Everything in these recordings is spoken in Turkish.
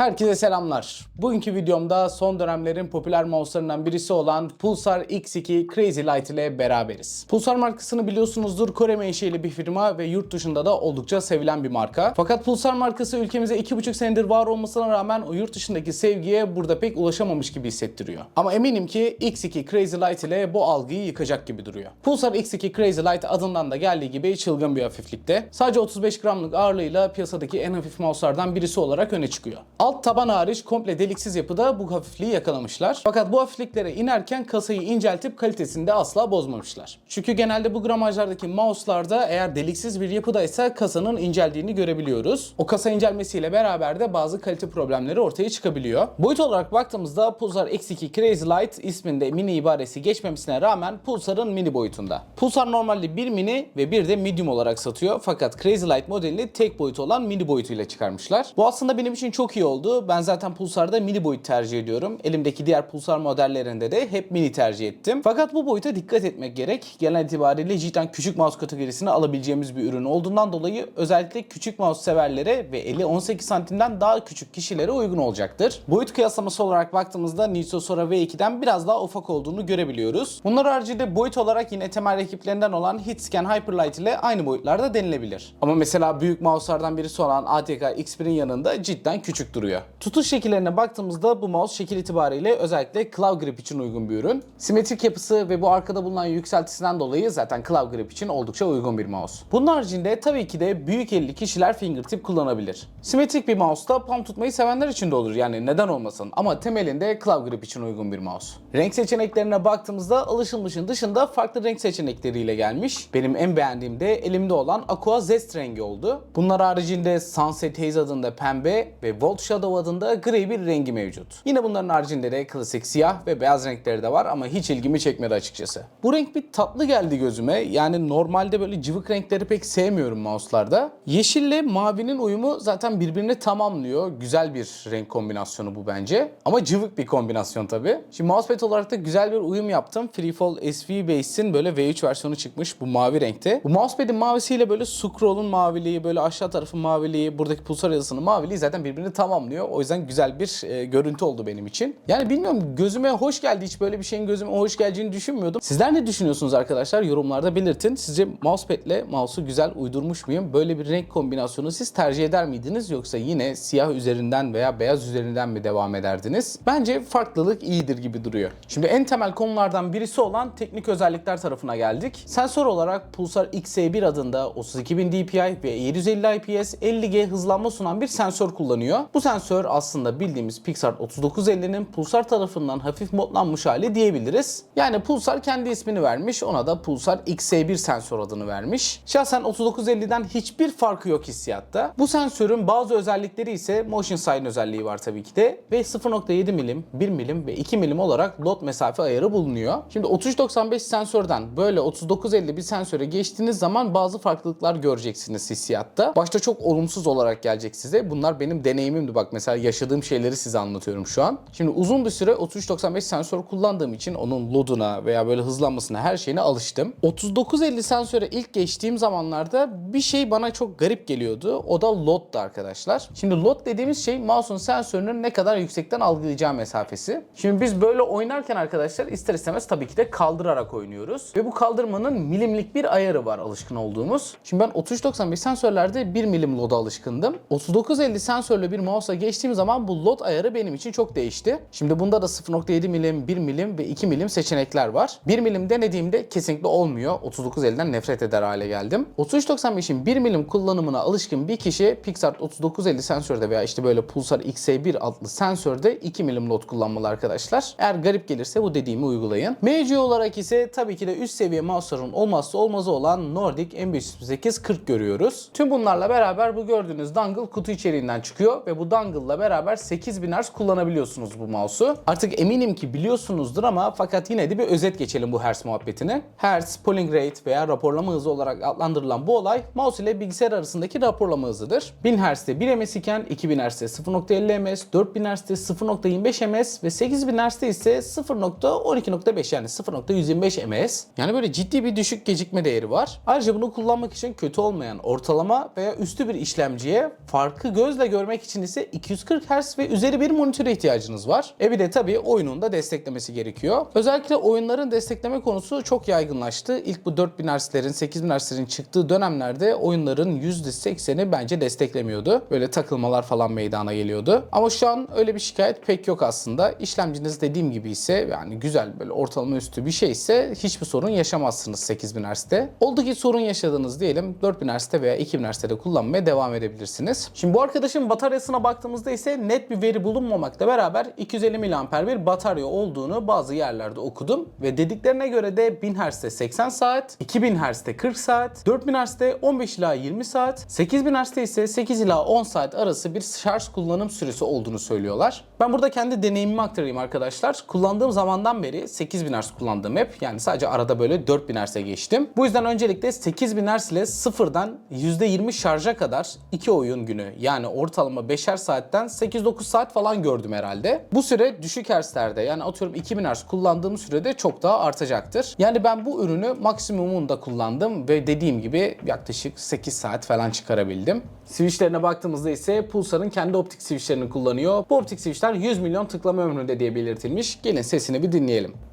Herkese selamlar. Bugünkü videomda son dönemlerin popüler mouse'larından birisi olan Pulsar X2 Crazy Light ile beraberiz. Pulsar markasını biliyorsunuzdur Kore menşeli bir firma ve yurt dışında da oldukça sevilen bir marka. Fakat Pulsar markası ülkemize 2,5 senedir var olmasına rağmen o yurt dışındaki sevgiye burada pek ulaşamamış gibi hissettiriyor. Ama eminim ki X2 Crazy Light ile bu algıyı yıkacak gibi duruyor. Pulsar X2 Crazy Light adından da geldiği gibi çılgın bir hafiflikte. Sadece 35 gramlık ağırlığıyla piyasadaki en hafif mouse'lardan birisi olarak öne çıkıyor. Alt taban hariç komple deliksiz yapıda bu hafifliği yakalamışlar. Fakat bu hafifliklere inerken kasayı inceltip kalitesini de asla bozmamışlar. Çünkü genelde bu gramajlardaki mouse'larda eğer deliksiz bir yapıdaysa kasanın inceldiğini görebiliyoruz. O kasa incelmesiyle beraber de bazı kalite problemleri ortaya çıkabiliyor. Boyut olarak baktığımızda Pulsar X2 Crazy Light isminde mini ibaresi geçmemesine rağmen Pulsar'ın mini boyutunda. Pulsar normalde bir mini ve bir de medium olarak satıyor. Fakat Crazy Light modelini tek boyut olan mini boyutuyla çıkarmışlar. Bu aslında benim için çok iyi oldu. Ben zaten Pulsar'da mini boyut tercih ediyorum. Elimdeki diğer Pulsar modellerinde de hep mini tercih ettim. Fakat bu boyuta dikkat etmek gerek. Genel itibariyle cidden küçük mouse kategorisine alabileceğimiz bir ürün olduğundan dolayı özellikle küçük mouse severlere ve eli 18 santimden daha küçük kişilere uygun olacaktır. Boyut kıyaslaması olarak baktığımızda Nitro Sora V2'den biraz daha ufak olduğunu görebiliyoruz. Bunlar haricinde boyut olarak yine temel rakiplerinden olan Hitscan Hyperlight ile aynı boyutlarda denilebilir. Ama mesela büyük mouse'lardan birisi olan ATK X1'in yanında cidden küçük duruyor. Tutuş şekillerine baktığımızda bu mouse şekil itibariyle özellikle claw grip için uygun bir ürün. Simetrik yapısı ve bu arkada bulunan yükseltisinden dolayı zaten claw grip için oldukça uygun bir mouse. Bunun haricinde tabii ki de büyük elli kişiler fingertip kullanabilir. Simetrik bir mouse'da palm tutmayı sevenler için de olur yani neden olmasın ama temelinde claw grip için uygun bir mouse. Renk seçeneklerine baktığımızda alışılmışın dışında farklı renk seçenekleriyle gelmiş. Benim en beğendiğim de elimde olan Aqua Zest rengi oldu. Bunlar haricinde Sunset Haze adında pembe ve Volt Shadow adında gri bir rengi mevcut. Yine bunların haricinde de klasik siyah ve beyaz renkleri de var ama hiç ilgimi çekmedi açıkçası. Bu renk bir tatlı geldi gözüme. Yani normalde böyle cıvık renkleri pek sevmiyorum mouse'larda. Yeşille mavinin uyumu zaten birbirini tamamlıyor. Güzel bir renk kombinasyonu bu bence. Ama cıvık bir kombinasyon tabii. Şimdi mousepad olarak da güzel bir uyum yaptım. Freefall SV Base'in böyle V3 versiyonu çıkmış bu mavi renkte. Bu mousepad'in mavisiyle böyle scroll'un maviliği, böyle aşağı tarafın maviliği, buradaki pulsar yazısının maviliği zaten birbirini tamamlıyor. O yüzden güzel bir e, görüntü oldu benim için. Yani bilmiyorum gözüme hoş geldi. Hiç böyle bir şeyin gözüme hoş geleceğini düşünmüyordum. Sizler ne düşünüyorsunuz arkadaşlar? Yorumlarda belirtin. Sizce mousepad'le mouse'u güzel uydurmuş muyum? Böyle bir renk kombinasyonu siz tercih eder miydiniz? Yoksa yine siyah üzerinden veya beyaz üzerinden mi devam ederdiniz? Bence farklılık iyidir gibi duruyor. Şimdi en temel konulardan birisi olan teknik özellikler tarafına geldik. Sensör olarak Pulsar XE1 adında 32000 DPI ve 750 IPS 50G hızlanma sunan bir sensör kullanıyor. Bu sensör aslında bildiğimiz Pixar 3950'nin Pulsar tarafından hafif modlanmış hali diyebiliriz. Yani Pulsar kendi ismini vermiş, ona da Pulsar XE1 sensör adını vermiş. Şahsen 3950'den hiçbir farkı yok hissiyatta. Bu sensörün bazı özellikleri ise motion sign özelliği var tabii ki de ve 0.7 milim, 1 milim ve 2 milim olarak lot mesafe ayarı bulunuyor. Şimdi 3395 sensörden böyle 3950 bir sensöre geçtiğiniz zaman bazı farklılıklar göreceksiniz hissiyatta. Başta çok olumsuz olarak gelecek size. Bunlar benim deneyimimdi. Bak mesela yaşadığım şeyleri size anlatıyorum şu an. Şimdi uzun bir süre 3395 sensör kullandığım için onun loaduna veya böyle hızlanmasına her şeyine alıştım. 3950 sensöre ilk geçtiğim zamanlarda bir şey bana çok garip geliyordu. O da load'du arkadaşlar. Şimdi load dediğimiz şey mouse'un sensörünün ne kadar yüksekten algılayacağı mesafesi. Şimdi biz böyle oynarken arkadaşlar ister istemez tabii ki de kaldırarak oynuyoruz. Ve bu kaldırmanın milimlik bir ayarı var alışkın olduğumuz. Şimdi ben 3395 sensörlerde 1 milim load'a alışkındım. 3950 sensörlü bir mouse'a geçtiğim zaman bu load ayarı benim için çok değişti. Şimdi bunda da 0.7 milim, 1 milim ve 2 milim seçenekler var. 1 milim denediğimde kesinlikle olmuyor. 3950'den nefret eder hale geldim. 3395'in 1 milim kullanımına alışkın bir kişi Pixar 3950 sensörde veya işte böyle Pulsar XE1 adlı sensörde 2 milim load kullanmalı arkadaşlar. Eğer garip gelirse bu dediğimi uygulayın. MC olarak ise tabii ki de üst seviye mouse'ların olmazsa olmazı olan Nordic M50840 görüyoruz. Tüm bunlarla beraber bu gördüğünüz dongle kutu içeriğinden çıkıyor ve bu dongle ile beraber 8000 Hz kullanabiliyorsunuz bu mouse'u. Artık eminim ki biliyorsunuzdur ama fakat yine de bir özet geçelim bu Hertz muhabbetini. Hertz, polling rate veya raporlama hızı olarak adlandırılan bu olay mouse ile bilgisayar arasındaki raporlama hızıdır. 1000 Hz'de 1 ms iken 2000 Hz'de 0.50 ms, 4000 Hz'de 0.25 ms ve 8000 Hz'de ise 0.12.5 yani 0.125 ms. Yani böyle ciddi bir düşük gecikme değeri var. Ayrıca bunu kullanmak için kötü olmayan ortalama veya üstü bir işlemciye farkı gözle görmek için ise 240 Hz ve üzeri bir monitöre ihtiyacınız var. E bir de tabii oyunun da desteklemesi gerekiyor. Özellikle oyunların destekleme konusu çok yaygınlaştı. İlk bu 4000 Hz'lerin, 8000 Hz'lerin çıktığı dönemlerde oyunların %80'i bence desteklemiyordu. Böyle takılmalar falan meydana geliyordu. Ama şu an öyle bir şikayet pek yok aslında. İşlemciniz dediğim gibi ise yani güzel böyle ortalama üstü bir şey ise hiçbir sorun yaşamazsınız 8000 Hz'de. Oldu ki sorun yaşadınız diyelim 4000 Hz'de veya 2000 Hz'de kullanmaya devam edebilirsiniz. Şimdi bu arkadaşın bataryasına baktığımızda ise net bir veri bulunmamakla beraber 250 mAh bir batarya olduğunu bazı yerlerde okudum ve dediklerine göre de 1000 Hz'de 80 saat, 2000 Hz'de 40 saat, 4000 Hz'de 15 ila 20 saat, 8000 Hz'de ise 8 ila 10 saat arası bir şarj kullanım süresi olduğunu söylüyorlar. Ben burada kendi deneyimimi aktarayım arkadaşlar. Kullandığım zamandan beri 8000 Hz kullandığım hep yani sadece arada böyle 4000 Hz'e geçtim. Bu yüzden öncelikle 8000 Hz ile sıfırdan %20 şarja kadar 2 oyun günü yani ortalama 5'er saatten 8-9 saat falan gördüm herhalde. Bu süre düşük Hz'lerde yani atıyorum 2000 Hz kullandığım sürede çok daha artacaktır. Yani ben bu ürünü maksimumunda kullandım ve dediğim gibi yaklaşık 8 saat falan çıkarabildim. Switchlerine baktığımızda ise Pulsar'ın kendi optik switchlerini kullanıyor. Bu optik switchler 100 milyon tıklama ömründe diye belirtilmiş. Gelin sesini bir dinleyelim.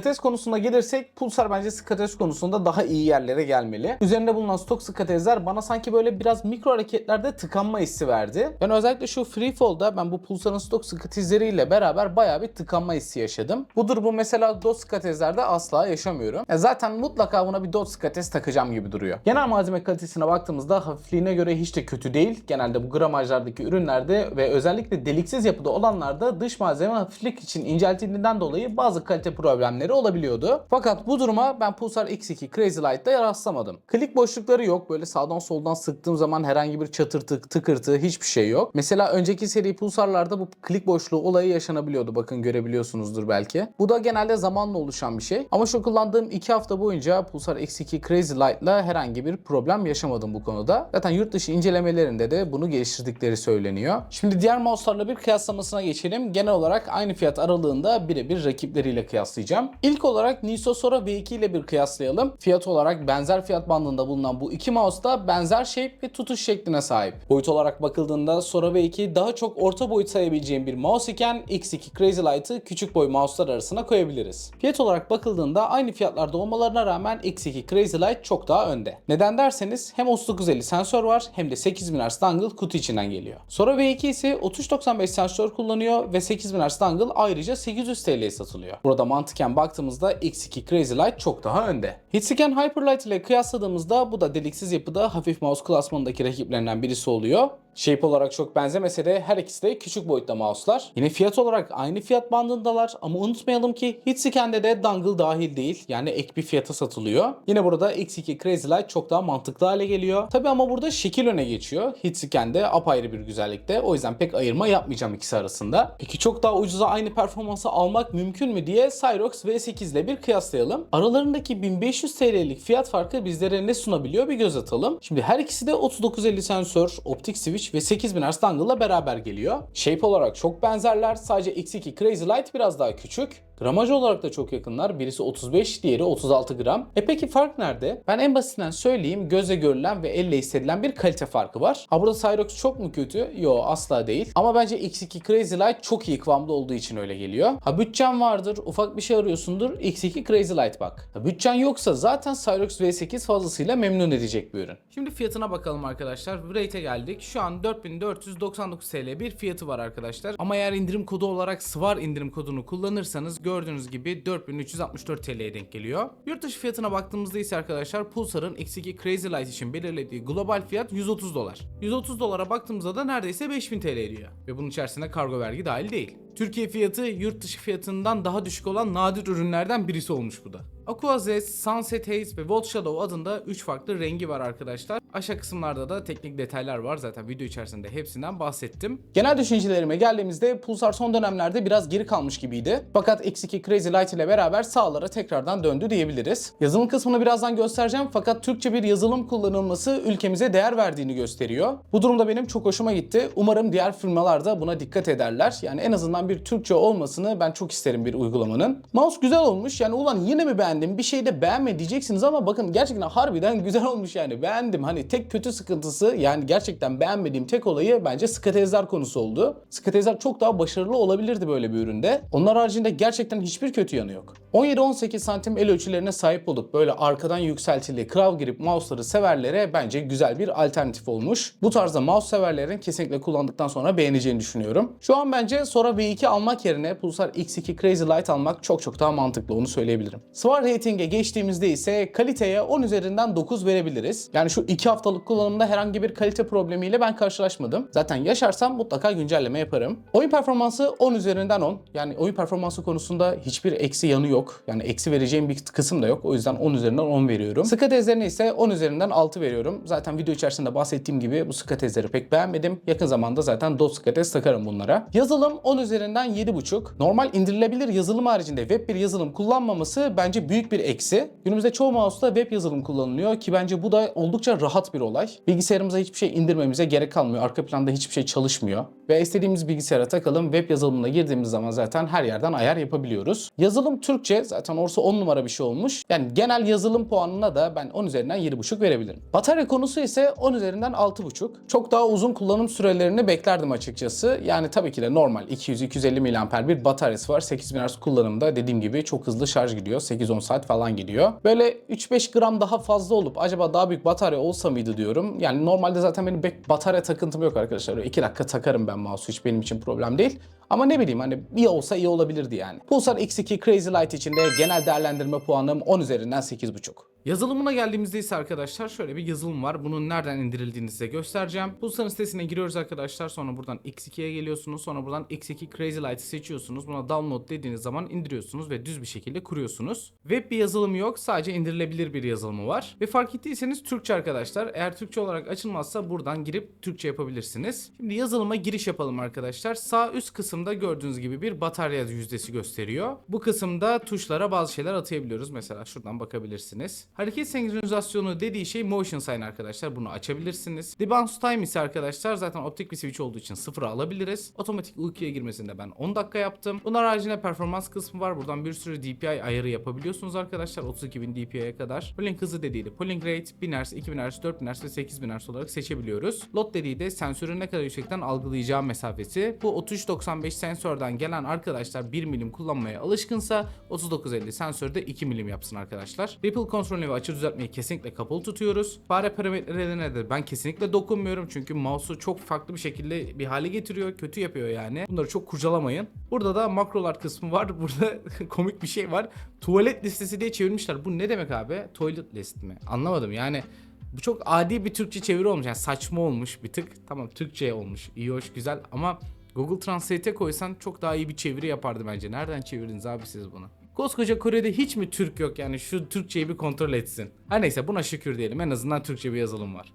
Skates konusuna gelirsek Pulsar bence skates konusunda daha iyi yerlere gelmeli. Üzerinde bulunan stok skatezler bana sanki böyle biraz mikro hareketlerde tıkanma hissi verdi. Ben özellikle şu Freefall'da ben bu Pulsar'ın stok skatezleriyle beraber bayağı bir tıkanma hissi yaşadım. Bu durumu mesela dot skatezlerde asla yaşamıyorum. Ya zaten mutlaka buna bir dot skates takacağım gibi duruyor. Genel malzeme kalitesine baktığımızda hafifliğine göre hiç de kötü değil. Genelde bu gramajlardaki ürünlerde ve özellikle deliksiz yapıda olanlarda dış malzeme hafiflik için inceltildiğinden dolayı bazı kalite problemleri olabiliyordu. Fakat bu duruma ben Pulsar X2 Crazy Light'ta rastlamadım. Klik boşlukları yok. Böyle sağdan soldan sıktığım zaman herhangi bir çatırtı, tıkırtı hiçbir şey yok. Mesela önceki seri Pulsar'larda bu klik boşluğu olayı yaşanabiliyordu. Bakın görebiliyorsunuzdur belki. Bu da genelde zamanla oluşan bir şey. Ama şu kullandığım 2 hafta boyunca Pulsar X2 Crazy Light'la herhangi bir problem yaşamadım bu konuda. Zaten yurt dışı incelemelerinde de bunu geliştirdikleri söyleniyor. Şimdi diğer mouse'larla bir kıyaslamasına geçelim. Genel olarak aynı fiyat aralığında birebir rakipleriyle kıyaslayacağım. İlk olarak Niso Sora V2 ile bir kıyaslayalım. Fiyat olarak benzer fiyat bandında bulunan bu iki mouse da benzer shape ve tutuş şekline sahip. Boyut olarak bakıldığında Sora V2 daha çok orta boyut sayabileceğim bir mouse iken X2 Crazy Light'ı küçük boy mouse'lar arasına koyabiliriz. Fiyat olarak bakıldığında aynı fiyatlarda olmalarına rağmen X2 Crazy Light çok daha önde. Neden derseniz hem 3950 sensör var hem de 8000 Hz dangle kutu içinden geliyor. Sora V2 ise 3395 sensör kullanıyor ve 8000 Hz dangle ayrıca 800 TL'ye satılıyor. Burada mantıken baktığımızda X2 Crazy Light çok daha önde. Hitscan Hyperlight ile kıyasladığımızda bu da deliksiz yapıda hafif mouse klasmanındaki rakiplerinden birisi oluyor. Shape olarak çok benzemese de her ikisi de küçük boyutta mouse'lar. Yine fiyat olarak aynı fiyat bandındalar ama unutmayalım ki Hitscan'de de dongle dahil değil. Yani ek bir fiyata satılıyor. Yine burada X2 Crazy Light çok daha mantıklı hale geliyor. Tabi ama burada şekil öne geçiyor. Hitscan'de apayrı bir güzellikte. O yüzden pek ayırma yapmayacağım ikisi arasında. Peki çok daha ucuza aynı performansı almak mümkün mü diye Cyrox V8 ile bir kıyaslayalım. Aralarındaki 1500 TL'lik fiyat farkı bizlere ne sunabiliyor bir göz atalım. Şimdi her ikisi de 3950 sensör, optik switch ve 8000 Hz dongle ile beraber geliyor. Shape olarak çok benzerler. Sadece X2 Crazy Light biraz daha küçük. Gramaj olarak da çok yakınlar. Birisi 35, diğeri 36 gram. E peki fark nerede? Ben en basitinden söyleyeyim. Göze görülen ve elle hissedilen bir kalite farkı var. Ha burada Cyrox çok mu kötü? Yo asla değil. Ama bence X2 Crazy Light çok iyi kıvamda olduğu için öyle geliyor. Ha bütçen vardır, ufak bir şey arıyorsundur. X2 Crazy Light bak. Ha bütçen yoksa zaten Cyrox V8 fazlasıyla memnun edecek bir ürün. Şimdi fiyatına bakalım arkadaşlar. Rate'e geldik. Şu an 4499 TL bir fiyatı var arkadaşlar. Ama eğer indirim kodu olarak SVAR indirim kodunu kullanırsanız gördüğünüz gibi 4364 TL'ye denk geliyor. Yurt dışı fiyatına baktığımızda ise arkadaşlar Pulsar'ın X2 Crazy Light için belirlediği global fiyat 130 dolar. 130 dolara baktığımızda da neredeyse 5000 TL ediyor. Ve bunun içerisinde kargo vergi dahil değil. Türkiye fiyatı yurt dışı fiyatından daha düşük olan nadir ürünlerden birisi olmuş bu da. Aqua Zest, Sunset Haze ve Volt Shadow adında 3 farklı rengi var arkadaşlar. Aşağı kısımlarda da teknik detaylar var. Zaten video içerisinde hepsinden bahsettim. Genel düşüncelerime geldiğimizde Pulsar son dönemlerde biraz geri kalmış gibiydi. Fakat X2 Crazy Light ile beraber sağlara tekrardan döndü diyebiliriz. Yazılım kısmını birazdan göstereceğim fakat Türkçe bir yazılım kullanılması ülkemize değer verdiğini gösteriyor. Bu durumda benim çok hoşuma gitti. Umarım diğer firmalar da buna dikkat ederler. Yani en azından bir Türkçe olmasını ben çok isterim bir uygulamanın. Mouse güzel olmuş. Yani ulan yine mi beğendim? Bir şey de beğenme diyeceksiniz ama bakın gerçekten harbiden güzel olmuş yani. Beğendim. Hani tek kötü sıkıntısı yani gerçekten beğenmediğim tek olayı bence skatezler konusu oldu. Skatezler çok daha başarılı olabilirdi böyle bir üründe. Onlar haricinde gerçekten hiçbir kötü yanı yok. 17-18 santim el ölçülerine sahip olup böyle arkadan yükseltili Krav Grip mouse'ları severlere bence güzel bir alternatif olmuş. Bu tarzda mouse severlerin kesinlikle kullandıktan sonra beğeneceğini düşünüyorum. Şu an bence Sora V2 almak yerine Pulsar X2 Crazy Light almak çok çok daha mantıklı onu söyleyebilirim. Swar Rating'e geçtiğimizde ise kaliteye 10 üzerinden 9 verebiliriz. Yani şu 2 haftalık kullanımda herhangi bir kalite problemiyle ben karşılaşmadım. Zaten yaşarsam mutlaka güncelleme yaparım. Oyun performansı 10 üzerinden 10. Yani oyun performansı konusunda hiçbir eksi yanı yok. Yani eksi vereceğim bir kısım da yok. O yüzden 10 üzerinden 10 veriyorum. Sıkı tezlerine ise 10 üzerinden 6 veriyorum. Zaten video içerisinde bahsettiğim gibi bu sıkı tezleri pek beğenmedim. Yakın zamanda zaten dot sıkı tez takarım bunlara. Yazılım 10 üzerinden 7.5. Normal indirilebilir yazılım haricinde web bir yazılım kullanmaması bence büyük bir eksi. Günümüzde çoğu mouse'da web yazılım kullanılıyor ki bence bu da oldukça rahat bir olay. Bilgisayarımıza hiçbir şey indirmemize gerek kalmıyor. Arka planda hiçbir şey çalışmıyor. Ve istediğimiz bilgisayara takalım. Web yazılımına girdiğimiz zaman zaten her yerden ayar yapabiliyoruz. Yazılım Türkçe zaten orası 10 numara bir şey olmuş. Yani genel yazılım puanına da ben 10 üzerinden 7.5 verebilirim. Batarya konusu ise 10 üzerinden 6.5. Çok daha uzun kullanım sürelerini beklerdim açıkçası. Yani tabii ki de normal 200-250 mAh bir bataryası var. 8000 Hz kullanımda dediğim gibi çok hızlı şarj gidiyor. 8-10 saat falan gidiyor. Böyle 3-5 gram daha fazla olup acaba daha büyük batarya olsa mıydı diyorum. Yani normalde zaten benim batarya takıntım yok arkadaşlar. 2 dakika takarım ben mouse'u hiç benim için problem değil. Ama ne bileyim hani iyi olsa iyi olabilirdi yani. Pulsar X2 Crazy Light için de genel değerlendirme puanım 10 üzerinden 8.5. Yazılımına geldiğimizde ise arkadaşlar şöyle bir yazılım var. Bunun nereden indirildiğini size göstereceğim. Pulsar'ın sitesine giriyoruz arkadaşlar. Sonra buradan X2'ye geliyorsunuz. Sonra buradan X2 Crazy Light'ı seçiyorsunuz. Buna download dediğiniz zaman indiriyorsunuz ve düz bir şekilde kuruyorsunuz. Web bir yazılımı yok. Sadece indirilebilir bir yazılımı var. Ve fark ettiyseniz Türkçe arkadaşlar. Eğer Türkçe olarak açılmazsa buradan girip Türkçe yapabilirsiniz. Şimdi yazılıma giriş yapalım arkadaşlar. Sağ üst kısımda gördüğünüz gibi bir batarya yüzdesi gösteriyor. Bu kısımda tuşlara bazı şeyler atayabiliyoruz. Mesela şuradan bakabilirsiniz. Hareket senkronizasyonu dediği şey motion sign arkadaşlar. Bunu açabilirsiniz. Debounce time ise arkadaşlar zaten optik bir switch olduğu için sıfıra alabiliriz. Otomatik uykuya girmesinde ben 10 dakika yaptım. Bunlar haricinde performans kısmı var. Buradan bir sürü DPI ayarı yapabiliyorsunuz arkadaşlar. 32.000 DPI'ye kadar. Polling hızı dediği de polling rate 1000 Hz, 2000 Hz, 4000 Hz ve 8000 Hz olarak seçebiliyoruz. Lot dediği de sensörün ne kadar yüksekten algılayacağı mesafesi. Bu 3395 sensörden gelen arkadaşlar 1 milim kullanmaya alışkınsa 3950 sensörde 2 milim yapsın arkadaşlar. Ripple kontrolünü ve açı düzeltmeyi kesinlikle kapalı tutuyoruz. Fare parametrelerine de ben kesinlikle dokunmuyorum çünkü mouse'u çok farklı bir şekilde bir hale getiriyor. Kötü yapıyor yani. Bunları çok kurcalamayın. Burada da makrolar kısmı var. Burada komik bir şey var. Tuvalet listesi diye çevirmişler. Bu ne demek abi? Toilet list mi? Anlamadım yani. Bu çok adi bir Türkçe çeviri olmuş. Yani saçma olmuş bir tık. Tamam Türkçe olmuş. İyi hoş güzel ama Google Translate'e koysan çok daha iyi bir çeviri yapardı bence. Nereden çevirdiniz abi siz bunu? Koskoca Kore'de hiç mi Türk yok yani şu Türkçeyi bir kontrol etsin. Her neyse buna şükür diyelim en azından Türkçe bir yazılım var.